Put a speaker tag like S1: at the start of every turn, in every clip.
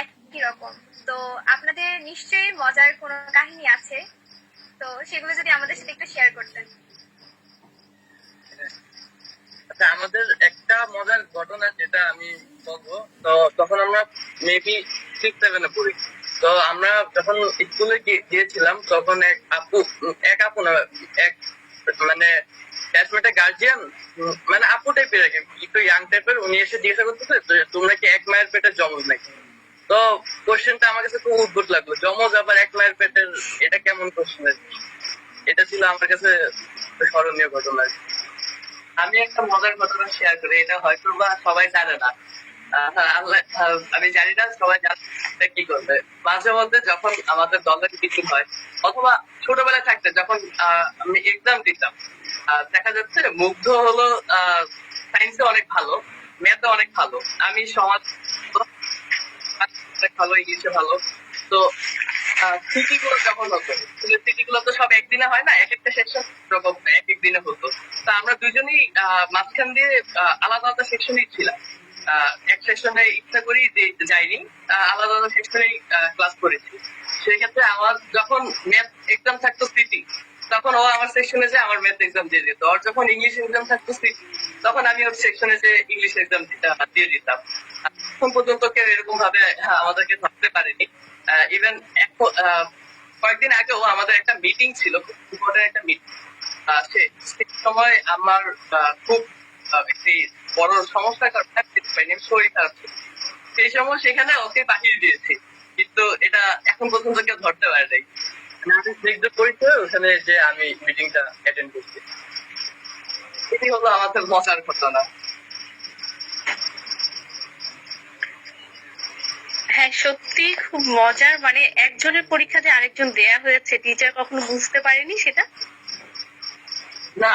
S1: একই রকম। তো আপনাদের নিশ্চয়ই মজার কোনো কাহিনী আছে। তো সেগুলো যদি আমাদের সাথে একটু শেয়ার করতেন।
S2: আচ্ছা আমাদের একটা মজার ঘটনা যেটা আমি বলব, তো তখন আমরা মেবি সিক্স সেভেনে পড়ি। তো আমরা যখন স্কুলে গিয়েছিলাম, তখন এক আপু এক আপু না, এক মানে ক্লাসমেটের গার্জিয়ান মানে আপু টাইপের একটু ইয়াং টাইপের উনি এসে জিজ্ঞাসা করতেছে তোমরা কি এক মায়ের পেটে জমজ নাকি? তো কোশ্চেনটা আমার কাছে খুব উদ্ভুত লাগল। জমজ আবার এক পেটের, এটা কেমন কোশ্চেন এটা ছিল আমার কাছে স্মরণীয় ঘটনা। আমি একটা মজার ঘটনা শেয়ার করি, এটা হয়তো বা সবাই জানে না। আমি জানি না সবাই কি করবে। মাঝে মধ্যে যখন আমাদের দলের কিছু হয়, অথবা ছোটবেলায় থাকতে যখন আমি এক্সাম দিতাম দেখা যাচ্ছে মুগ্ধ হলো সায়েন্সে অনেক ভালো ম্যাথে অনেক ভালো। আমি সমাজ অনেক ভালো, ইংলিশে ভালো। তো সিটি গুলো যখন হতো? সিটি গুলো তো সব একদিনে হয় না, এক একটা সেকশন রকম এক এক হতো। তা আমরা দুজনেই মাঝখান দিয়ে আলাদা আলাদা সেকশনেই ছিলাম। এক সেকশনে ইচ্ছা করেই যাইনি আলাদা আলাদা সেকশনেই ক্লাস করেছি। সেক্ষেত্রে আমার যখন ম্যাথ এক্সাম থাকতো সিটি তখন ও আমার সেকশনে যে আমার ম্যাথ এক্সাম দিয়ে দিত। আর যখন ইংলিশ এক্সাম থাকতো তখন আমি ওর সেকশনে যে ইংলিশ এক্সাম দিয়ে দিতাম। এখন পর্যন্ত কেউ এরকম ভাবে হ্যাঁ, আমাদেরকে ধরতে পারেনি। ইভেন কয়েকদিন আগেও আমাদের একটা মিটিং ছিল খুব ইম্পর্টেন্ট একটা মিটিং সে সময় আমার খুব একটি বড় সমস্যার কারণে শরীর খারাপ। সেই সময় সেখানে ওকে পাঠিয়ে দিয়েছি কিন্তু এটা এখন পর্যন্ত কেউ ধরতে পারে নাই। মানে স্নিগ্ধ পরিচয় ওখানে যে আমি মিটিংটা অ্যাটেন্ড করছি। এটি হলো আমাদের মজার ঘটনা
S3: হ্যাঁ সত্যি খুব মজার মানে একজনের পরীক্ষা যে আরেকজন দেয়া হয়েছে টিচার কখনো বুঝতে পারেনি সেটা?
S2: না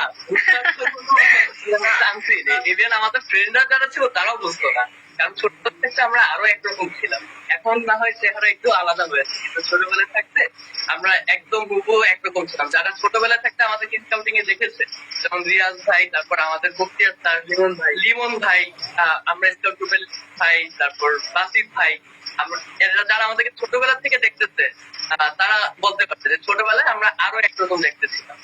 S2: আমাদের ফ্রেন্ডরা যারা ছিল, তারাও বুঝতো না। কারণ ছোট থেকে আমরা আরও একরকম ছিলাম। এখন না হয় চেহারা একটু আলাদা হয়েছে কিন্তু ছোটবেলায় থাকতে আমরা একদম হুবু একরকম ছিলাম যারা ছোটবেলা থাকতে আমাদের স্কাউটিং এ দেখেছে যেমন রিয়াজ ভাই তারপর আমাদের বক্তিয়ার স্যার লিমন ভাই। লিমন ভাই আমরা স্কাউট গ্রুপের ভাই তারপর বাসিফ ভাই আমরা যারা আমাদেরকে ছোটবেলা থেকে দেখতেছে আহ, তারা বলতে পারছে যে ছোটবেলায় আমরা আরও একরকম দেখতেছিলাম।